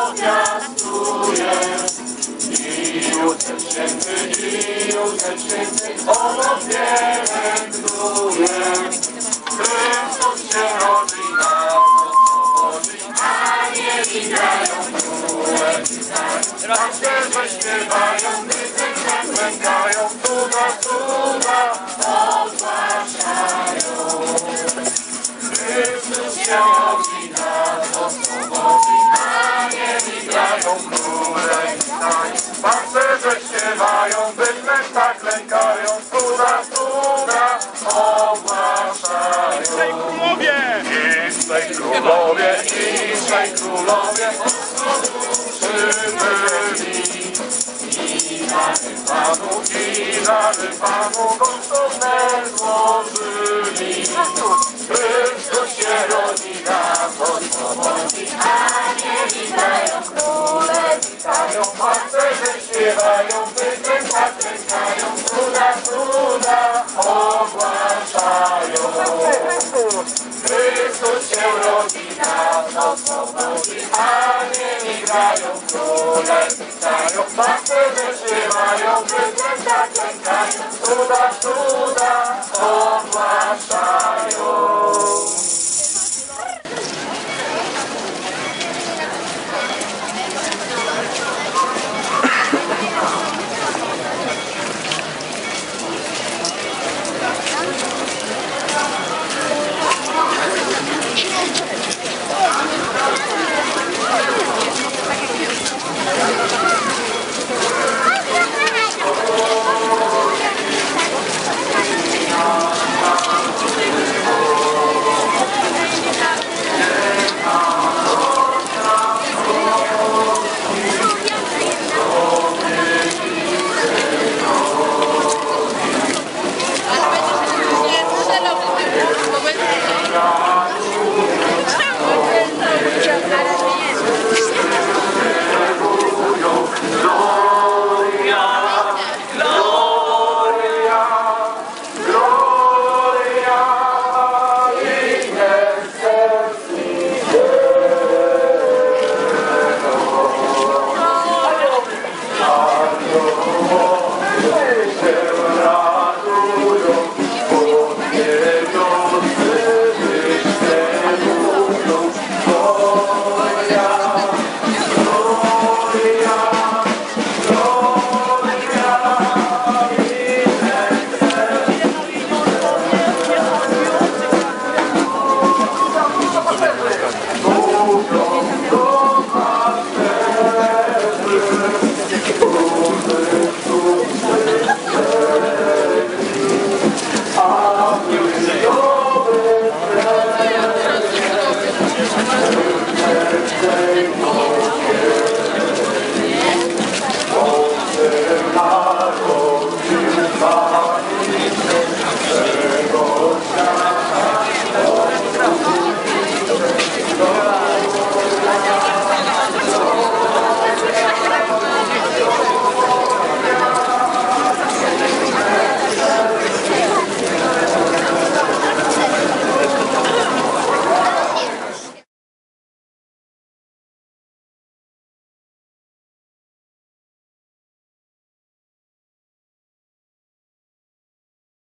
dzieciom nawiastuje. I Józef Święty, i Józef Święty, ono pielęgnuje. Chrystus się rodzi, nas oswobodzi, anieli grają, króle witają. Tancerze śpiewają, rycerze klękają, cuda, cuda ogłaszają. Chrystus się rodzi, Pancerze śpiewają, bydlęta klękają, cuda, cuda ogłaszają. Królowie! Iszczej królowie, iszczej królowie, duszy byli. I dary Panu, i dary Panu, kosztowne złożyli. Amen.